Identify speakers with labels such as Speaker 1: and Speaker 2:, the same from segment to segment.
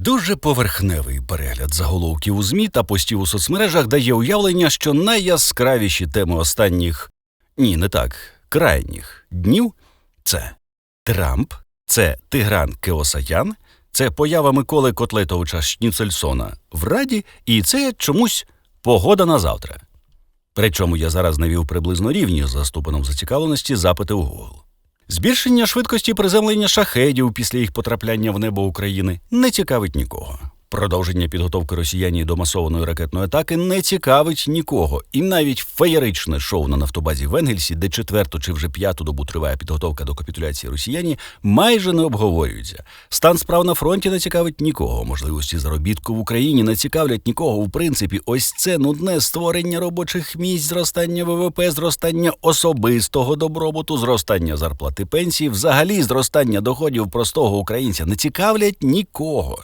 Speaker 1: Дуже поверхневий перегляд заголовків у ЗМІ та постів у соцмережах дає уявлення, що найяскравіші теми останніх ні, не так, крайніх днів це Трамп, це Тигран Кеосаян, це поява Миколи Котлетовича Шніцельсона в Раді, і це чомусь погода на завтра. Причому я зараз навів приблизно рівні за ступеном зацікавленості запити у Google. Збільшення швидкості приземлення шахедів після їх потрапляння в небо України не цікавить нікого. Продовження підготовки росіянів до масованої ракетної атаки не цікавить нікого. І навіть феєричне шоу на нафтобазі в Енгельсі, де четверту чи вже п'яту добу триває підготовка до капітуляції росіяні, майже не обговорюється. Стан справ на фронті не цікавить нікого. Можливості заробітку в Україні не цікавлять нікого. В принципі, ось це нудне створення робочих місць, зростання ВВП, зростання особистого добробуту, зростання зарплати пенсії, взагалі зростання доходів простого українця не цікавлять нікого.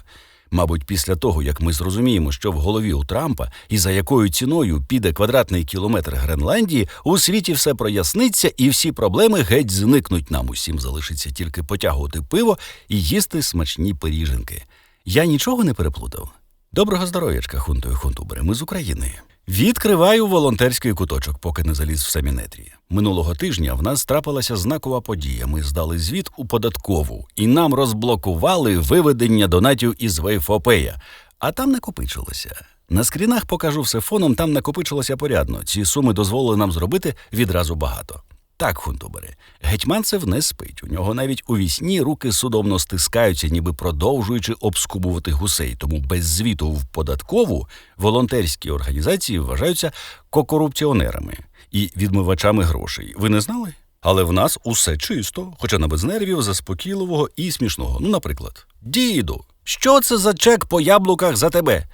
Speaker 1: Мабуть, після того, як ми зрозуміємо, що в голові у Трампа і за якою ціною піде квадратний кілометр Гренландії, у світі все проясниться, і всі проблеми геть зникнуть. Нам усім залишиться тільки потягувати пиво і їсти смачні пиріженки. Я нічого не переплутав. Доброго здоров'ячка, хунтою хунтубери. Ми з України. Відкриваю волонтерський куточок, поки не заліз в семінетрі. Минулого тижня в нас трапилася знакова подія. Ми здали звіт у податкову, і нам розблокували виведення донатів із Вейфопея. А там накопичилося. На скрінах покажу все фоном, там накопичилося порядно. Ці суми дозволили нам зробити відразу багато. Так, хунтубери, гетьманцев не спить. У нього навіть у вісні руки судомно стискаються, ніби продовжуючи обскубувати гусей. Тому без звіту в податкову волонтерські організації вважаються кокорупціонерами і відмивачами грошей. Ви не знали? Але в нас усе чисто, хоча не без нервів, заспокійливого і смішного. Ну, наприклад, діду, що це за чек по яблуках за тебе?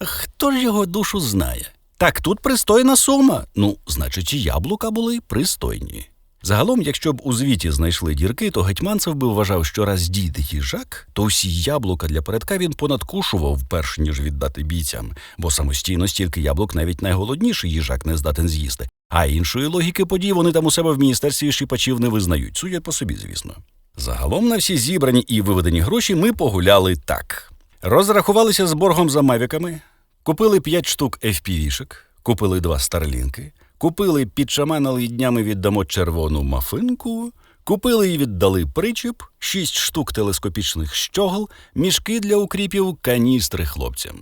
Speaker 1: Хто ж його душу знає? Так, тут пристойна сума. Ну, значить, і яблука були пристойні. Загалом, якщо б у звіті знайшли дірки, то гетьманцев би вважав, що раз дід їжак, то всі яблука для передка він понадкушував, перш ніж віддати бійцям, бо самостійно стільки яблук навіть найголодніший їжак не здатен з'їсти. А іншої логіки подій вони там у себе в міністерстві шіпачів не визнають, судять по собі, звісно. Загалом на всі зібрані і виведені гроші ми погуляли так: розрахувалися з боргом за мавіками, купили 5 штук FPV-шек, купили два старлінки, купили підшаманили днями віддамо червону мафинку, купили і віддали причіп, 6 штук телескопічних щогл, мішки для укріпів, каністри хлопцям.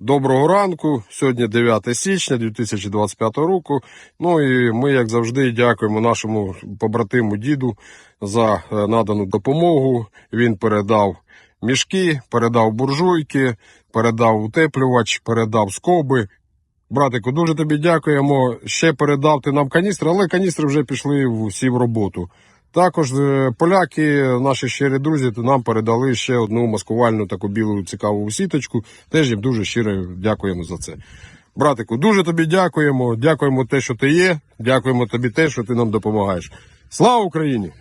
Speaker 2: Доброго ранку. Сьогодні 9 січня 2025 року. Ну і ми, як завжди, дякуємо нашому побратиму діду за е, надану допомогу. Він передав мішки, передав буржуйки, передав утеплювач, передав скоби. Братику, дуже тобі дякуємо. Ще передав ти нам каністри, але каністри вже пішли всі в роботу. Також е, поляки, наші щирі друзі, нам передали ще одну маскувальну таку білу цікаву сіточку. Теж їм дуже щиро дякуємо за це. Братику, дуже тобі дякуємо. Дякуємо те, що ти є. Дякуємо тобі те, що ти нам допомагаєш. Слава Україні!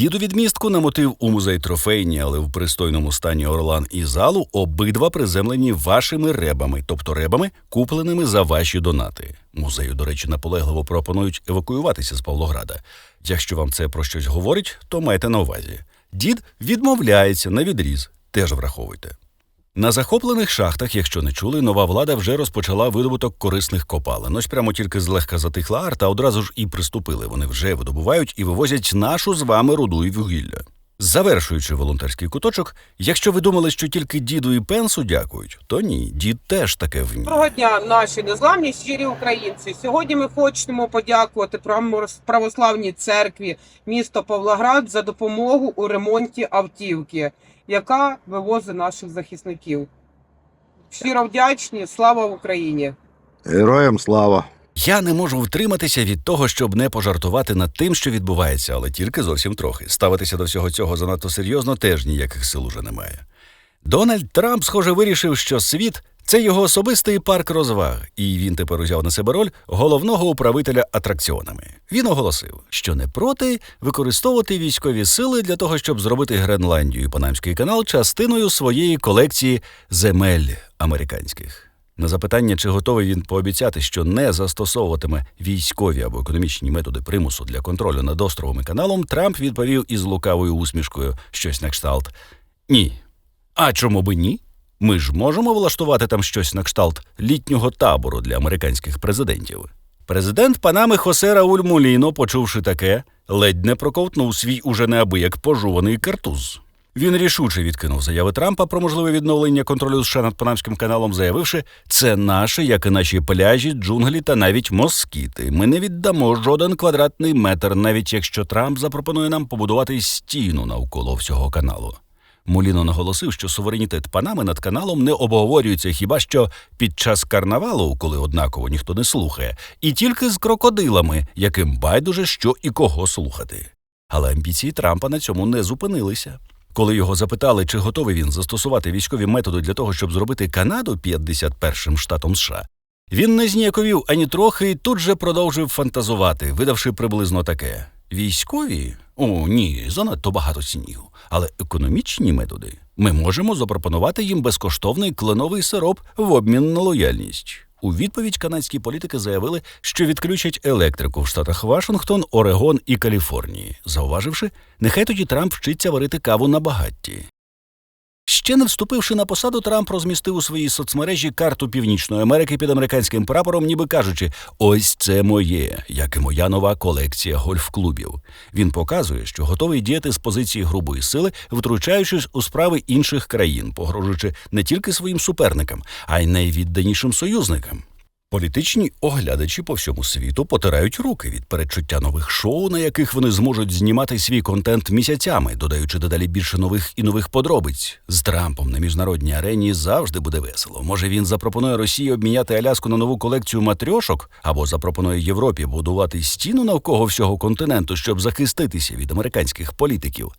Speaker 1: Діду відмістку на мотив у музей трофейні, але в пристойному стані Орлан і залу обидва приземлені вашими ребами, тобто ребами, купленими за ваші донати. Музею, до речі, наполегливо пропонують евакуюватися з Павлограда. Якщо вам це про щось говорить, то майте на увазі. Дід відмовляється на відріз, теж враховуйте. На захоплених шахтах, якщо не чули, нова влада вже розпочала видобуток корисних копалин. Ось прямо тільки злегка затихла арта, одразу ж і приступили. Вони вже видобувають і вивозять нашу з вами руду і вугілля. Завершуючи волонтерський куточок, якщо ви думали, що тільки діду і пенсу дякують, то ні, дід теж таке вміє.
Speaker 3: Доброго дня, наші незламні щирі українці. Сьогодні ми хочемо подякувати православній церкві міста Павлоград за допомогу у ремонті автівки, яка вивозить наших захисників. Щиро вдячні, слава Україні!
Speaker 4: Героям слава!
Speaker 1: Я не можу втриматися від того, щоб не пожартувати над тим, що відбувається, але тільки зовсім трохи. Ставитися до всього цього занадто серйозно теж ніяких сил уже немає. Дональд Трамп, схоже, вирішив, що світ це його особистий парк розваг, і він тепер узяв на себе роль головного управителя атракціонами. Він оголосив, що не проти використовувати військові сили для того, щоб зробити Гренландію і Панамський канал частиною своєї колекції земель американських. На запитання, чи готовий він пообіцяти, що не застосовуватиме військові або економічні методи примусу для контролю над островом і каналом, Трамп відповів із лукавою усмішкою щось на кшталт Ні. А чому би ні? Ми ж можемо влаштувати там щось на кшталт літнього табору для американських президентів. Президент Панами Хосе Рауль Муліно, почувши таке, ледь не проковтнув свій уже неабияк пожуваний картуз. Він рішуче відкинув заяви Трампа про можливе відновлення контролю США над Панамським каналом, заявивши, це наше, як і наші пляжі, джунглі та навіть москіти. Ми не віддамо жоден квадратний метр, навіть якщо Трамп запропонує нам побудувати стіну навколо всього каналу. Муліно наголосив, що суверенітет Панами над каналом не обговорюється хіба що під час карнавалу, коли однаково ніхто не слухає, і тільки з крокодилами, яким байдуже що і кого слухати. Але амбіції Трампа на цьому не зупинилися. Коли його запитали, чи готовий він застосувати військові методи для того, щоб зробити Канаду 51-м штатом США, він не зніяковів ані трохи і тут же продовжив фантазувати, видавши приблизно таке: військові? О, ні, занадто багато снігу. Але економічні методи ми можемо запропонувати їм безкоштовний кленовий сироп в обмін на лояльність. У відповідь канадські політики заявили, що відключать електрику в штатах Вашингтон, Орегон і Каліфорнії, зауваживши, нехай тоді Трамп вчиться варити каву на багатті. Ще не вступивши на посаду, Трамп розмістив у своїй соцмережі карту Північної Америки під американським прапором, ніби кажучи: ось це моє, як і моя нова колекція гольф-клубів. Він показує, що готовий діяти з позиції грубої сили, втручаючись у справи інших країн, погрожуючи не тільки своїм суперникам, а й найвідданішим союзникам. Політичні оглядачі по всьому світу потирають руки від передчуття нових шоу, на яких вони зможуть знімати свій контент місяцями, додаючи дедалі більше нових і нових подробиць. З Трампом на міжнародній арені завжди буде весело. Може він запропонує Росії обміняти Аляску на нову колекцію матрьошок, або запропонує Європі будувати стіну навколо всього континенту, щоб захиститися від американських політиків.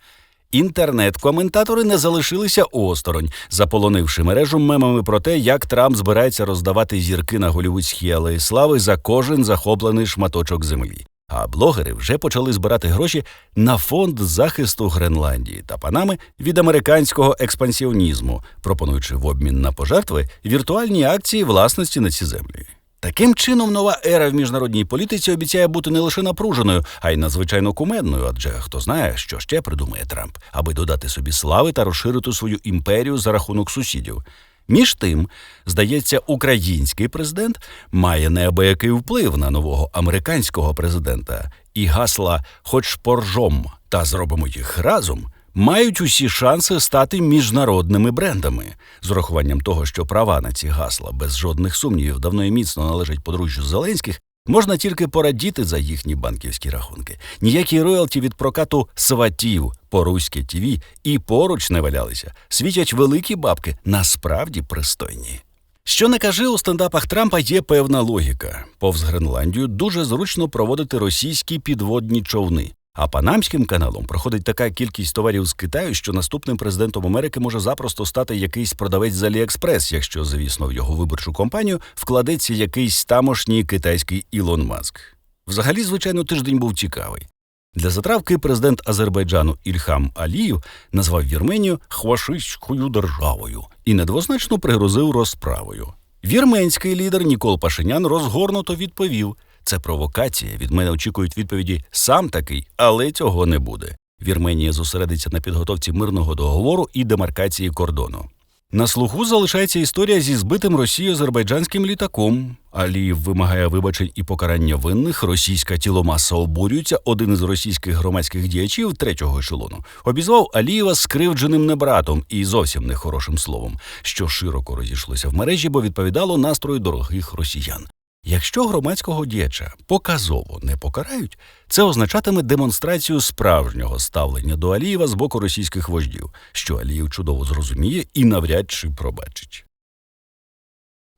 Speaker 1: Інтернет-коментатори не залишилися осторонь, заполонивши мережу мемами про те, як Трамп збирається роздавати зірки на голівудській алеї слави за кожен захоплений шматочок землі. А блогери вже почали збирати гроші на фонд захисту Гренландії та Панами від американського експансіонізму, пропонуючи в обмін на пожертви віртуальні акції власності на ці землі. Таким чином, нова ера в міжнародній політиці обіцяє бути не лише напруженою, а й надзвичайно кумедною, адже хто знає, що ще придумає Трамп, аби додати собі слави та розширити свою імперію за рахунок сусідів. Між тим, здається, український президент має неабиякий вплив на нового американського президента, і гасла хоч поржом та зробимо їх разом мають усі шанси стати міжнародними брендами. З урахуванням того, що права на ці гасла без жодних сумнівів давно і міцно належать подружжю Зеленських, можна тільки порадіти за їхні банківські рахунки. Ніякі роялті від прокату сватів по руське ТІВІ і поруч не валялися. Світять великі бабки, насправді пристойні. Що не кажи, у стендапах Трампа є певна логіка. Повз Гренландію дуже зручно проводити російські підводні човни. А Панамським каналом проходить така кількість товарів з Китаю, що наступним президентом Америки може запросто стати якийсь продавець з Аліекспрес, якщо, звісно, в його виборчу кампанію вкладеться якийсь тамошній китайський Ілон Маск. Взагалі, звичайно, тиждень був цікавий. Для затравки президент Азербайджану Ільхам Аліїв назвав Вірменію хвашистською державою і недвозначно пригрозив розправою. Вірменський лідер Нікол Пашинян розгорнуто відповів: це провокація. Від мене очікують відповіді сам такий, але цього не буде. Вірменія зосередиться на підготовці мирного договору і демаркації кордону. На слуху залишається історія зі збитим Росією азербайджанським літаком. Аліїв вимагає вибачень і покарання винних. Російська тіломаса обурюється. Один із російських громадських діячів третього ешелону обізвав Алієва скривдженим небратом і зовсім нехорошим словом, що широко розійшлося в мережі, бо відповідало настрою дорогих росіян. Якщо громадського діяча показово не покарають, це означатиме демонстрацію справжнього ставлення до Алієва з боку російських вождів, що Алієв чудово зрозуміє і навряд чи пробачить.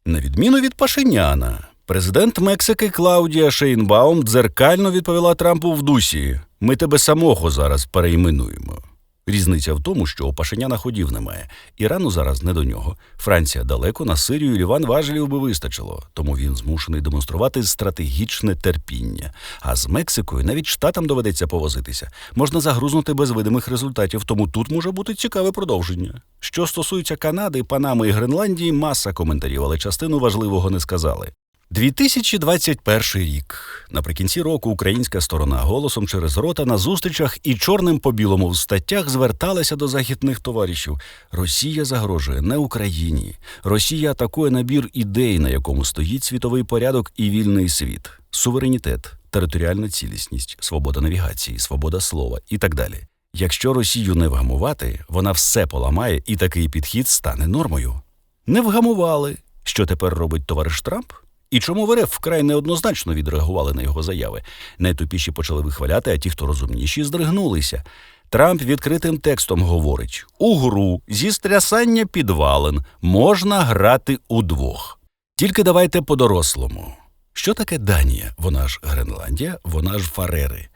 Speaker 1: На відміну від Пашиняна, президент Мексики Клаудія Шейнбаум дзеркально відповіла Трампу в дусі: ми тебе самого зараз перейменуємо. Різниця в тому, що у Пашиняна ходів немає. Ірану зараз не до нього. Франція далеко на Сирію Ліван важелів би вистачило, тому він змушений демонструвати стратегічне терпіння. А з Мексикою навіть штатам доведеться повозитися. Можна загрузнути без видимих результатів, тому тут може бути цікаве продовження. Що стосується Канади, Панами і Гренландії, маса коментарів, але частину важливого не сказали. 2021 рік. Наприкінці року українська сторона голосом через рота на зустрічах і чорним по білому в статтях зверталася до західних товаришів. Росія загрожує не Україні. Росія атакує набір ідей, на якому стоїть світовий порядок і вільний світ, суверенітет, територіальна цілісність, свобода навігації, свобода слова і так далі. Якщо Росію не вгамувати, вона все поламає, і такий підхід стане нормою. Не вгамували. Що тепер робить товариш Трамп? І чому в РФ вкрай неоднозначно відреагували на його заяви? Найтупіші почали вихваляти, а ті, хто розумніші, здригнулися. Трамп відкритим текстом говорить: у гру зі стрясання підвалин можна грати удвох. Тільки давайте по-дорослому. Що таке Данія? Вона ж Гренландія, вона ж Фарери.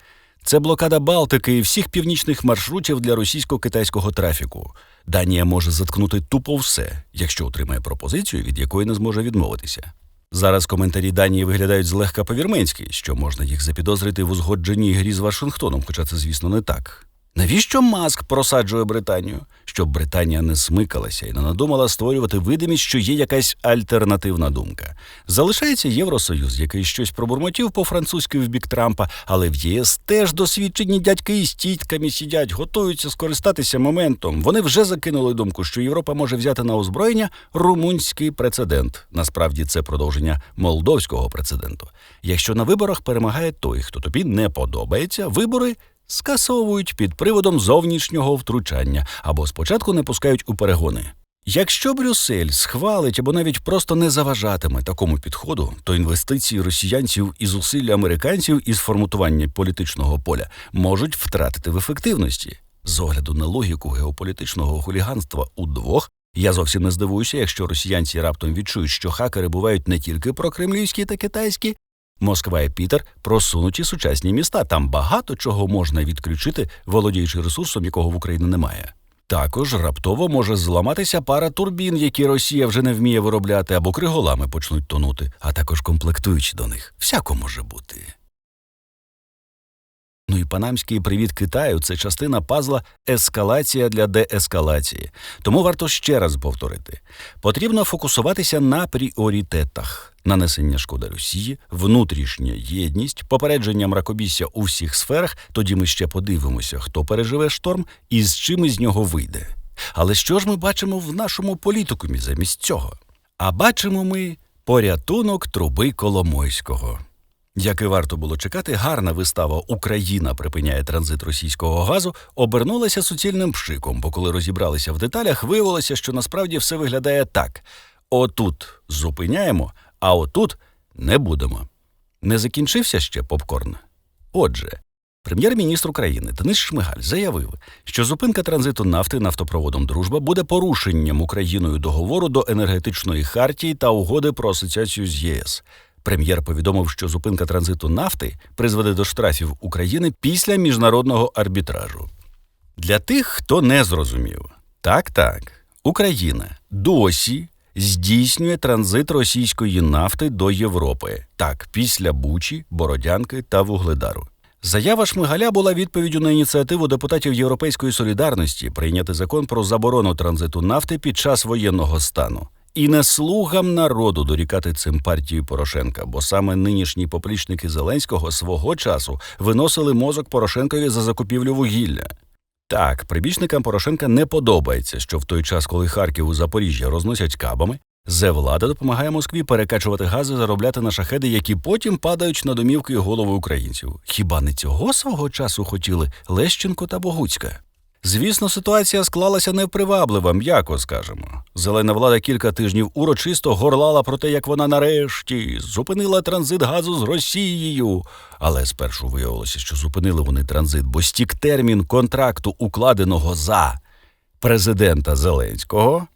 Speaker 1: Це блокада Балтики і всіх північних маршрутів для російсько-китайського трафіку. Данія може заткнути тупо все, якщо отримає пропозицію, від якої не зможе відмовитися. Зараз коментарі Данії виглядають злегка по-вірменськи, що можна їх запідозрити в узгодженій грі з Вашингтоном, хоча це, звісно, не так. Навіщо Маск просаджує Британію? Щоб Британія не смикалася і не надумала створювати видимість, що є якась альтернативна думка. Залишається Євросоюз, який щось пробурмотів по-французьки в бік Трампа, але в ЄС теж досвідчені дядьки із тітками сидять, готуються скористатися моментом. Вони вже закинули думку, що Європа може взяти на озброєння румунський прецедент. Насправді це продовження молдовського прецеденту. Якщо на виборах перемагає той, хто тобі не подобається, вибори скасовують під приводом зовнішнього втручання або спочатку не пускають у перегони. Якщо Брюссель схвалить або навіть просто не заважатиме такому підходу, то інвестиції росіянців і зусилля американців із форматування політичного поля можуть втратити в ефективності. З огляду на логіку геополітичного хуліганства удвох, я зовсім не здивуюся, якщо росіянці раптом відчують, що хакери бувають не тільки прокремлівські та китайські, Москва і Пітер просунуті сучасні міста. Там багато чого можна відключити, володіючи ресурсом, якого в Україні немає. Також раптово може зламатися пара турбін, які Росія вже не вміє виробляти, або криголами почнуть тонути, а також комплектуючи до них. Всяко може бути. Ну і панамський привіт Китаю це частина пазла ескалація для деескалації. Тому варто ще раз повторити: потрібно фокусуватися на пріоритетах: нанесення шкоди Росії, внутрішня єдність, попередження мракобісся у всіх сферах. Тоді ми ще подивимося, хто переживе шторм і з чим із нього вийде. Але що ж ми бачимо в нашому політикумі замість цього? А бачимо ми порятунок труби Коломойського. Як і варто було чекати, гарна вистава Україна припиняє транзит російського газу обернулася суцільним пшиком, бо коли розібралися в деталях, виявилося, що насправді все виглядає так: отут зупиняємо, а отут не будемо. Не закінчився ще попкорн. Отже, прем'єр-міністр України Денис Шмигаль заявив, що зупинка транзиту нафти нафтопроводом Дружба буде порушенням Україною договору до енергетичної хартії та угоди про асоціацію з ЄС. Прем'єр повідомив, що зупинка транзиту нафти призведе до штрафів України після міжнародного арбітражу. Для тих, хто не зрозумів, так, так, Україна досі здійснює транзит російської нафти до Європи, так, після Бучі, Бородянки та Вугледару. Заява Шмигаля була відповіддю на ініціативу депутатів Європейської солідарності прийняти закон про заборону транзиту нафти під час воєнного стану. І не слугам народу дорікати цим партії Порошенка, бо саме нинішні поплічники Зеленського свого часу виносили мозок Порошенкові за закупівлю вугілля. Так, прибічникам Порошенка не подобається, що в той час, коли Харків у Запоріжжя розносять кабами, зе влада допомагає Москві перекачувати гази, заробляти на шахеди, які потім падають на домівки і голови українців. Хіба не цього свого часу хотіли Лещенко та Богуцька? Звісно, ситуація склалася неприваблива, м'яко скажемо. Зелена влада кілька тижнів урочисто горлала про те, як вона нарешті зупинила транзит газу з Росією. Але спершу виявилося, що зупинили вони транзит, бо стік термін контракту, укладеного за президента Зеленського.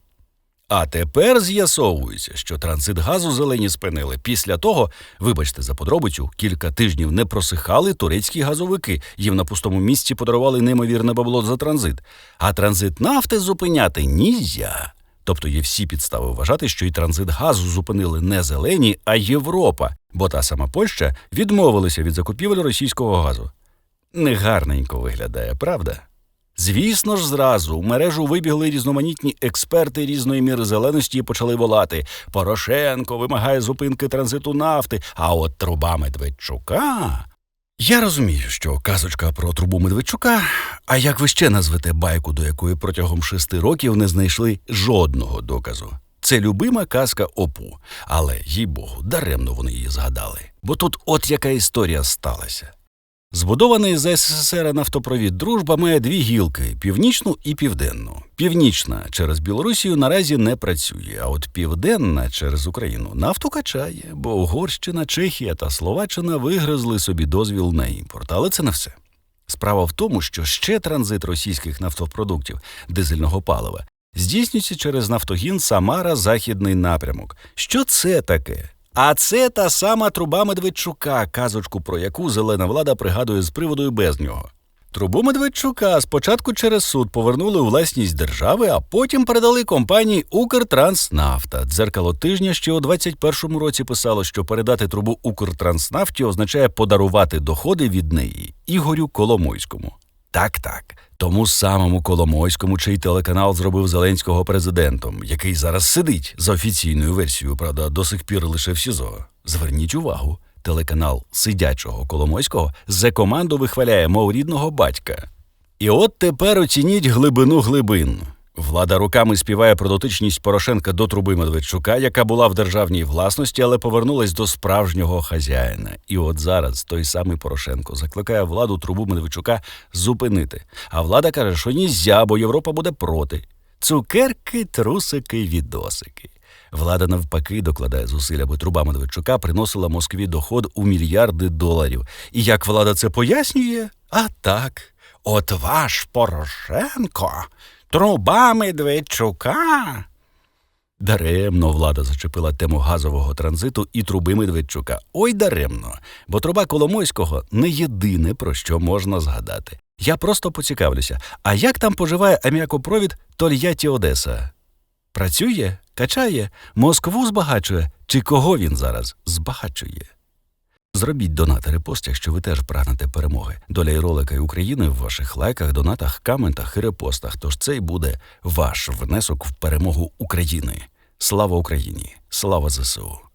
Speaker 1: А тепер з'ясовується, що транзит газу зелені спинили. Після того, вибачте за подробицю, кілька тижнів не просихали турецькі газовики. Їм на пустому місці подарували неймовірне бабло за транзит. А транзит нафти зупиняти нізя. Тобто є всі підстави вважати, що і транзит газу зупинили не зелені, а Європа, бо та сама Польща відмовилася від закупівель російського газу. Негарненько виглядає, правда? Звісно ж, зразу у мережу вибігли різноманітні експерти різної міри зеленості і почали волати. Порошенко вимагає зупинки транзиту нафти, а от труба Медведчука. Я розумію, що казочка про трубу Медведчука, а як ви ще назвете байку, до якої протягом шести років не знайшли жодного доказу. Це любима казка опу, але, їй Богу, даремно вони її згадали. Бо тут от яка історія сталася. Збудований з СССР нафтопровід Дружба має дві гілки північну і південну. Північна через Білорусію наразі не працює, а от південна через Україну нафту качає, бо Угорщина, Чехія та Словаччина вигризли собі дозвіл на імпорт. Але це не все. Справа в тому, що ще транзит російських нафтопродуктів дизельного палива здійснюється через нафтогін Самара Західний напрямок. Що це таке? А це та сама труба Медведчука, казочку про яку зелена влада пригадує з приводу без нього. Трубу Медведчука спочатку через суд повернули у власність держави, а потім передали компанії Укртранснафта. Дзеркало тижня ще у 21-му році писало, що передати трубу Укртранснафті означає подарувати доходи від неї Ігорю Коломойському. Так, так. Тому самому Коломойському, чий телеканал зробив Зеленського президентом, який зараз сидить за офіційною версією, правда, до сих пір лише в СІЗО. Зверніть увагу, телеканал сидячого Коломойського за команду вихваляє мов рідного батька. І от тепер оцініть глибину глибин. Влада руками співає про дотичність Порошенка до труби Медведчука, яка була в державній власності, але повернулась до справжнього хазяїна. І от зараз той самий Порошенко закликає владу трубу Медведчука зупинити. А влада каже, що нізя, бо Європа буде проти. Цукерки, трусики, відосики. Влада навпаки докладає зусиль, аби труба Медведчука приносила Москві доход у мільярди доларів. І як влада це пояснює? А так, от ваш Порошенко, труба Медведчука. Даремно влада зачепила тему газового транзиту і труби Медведчука. Ой, даремно, бо труба Коломойського не єдине, про що можна згадати. Я просто поцікавлюся, а як там поживає аміакопровід Тольятті Одеса? Працює, качає, Москву збагачує, чи кого він зараз збагачує? Зробіть донат і репост, якщо ви теж прагнете перемоги. Доля і ролика і України в ваших лайках, донатах, коментах і репостах. Тож це й буде ваш внесок в перемогу України. Слава Україні! Слава ЗСУ!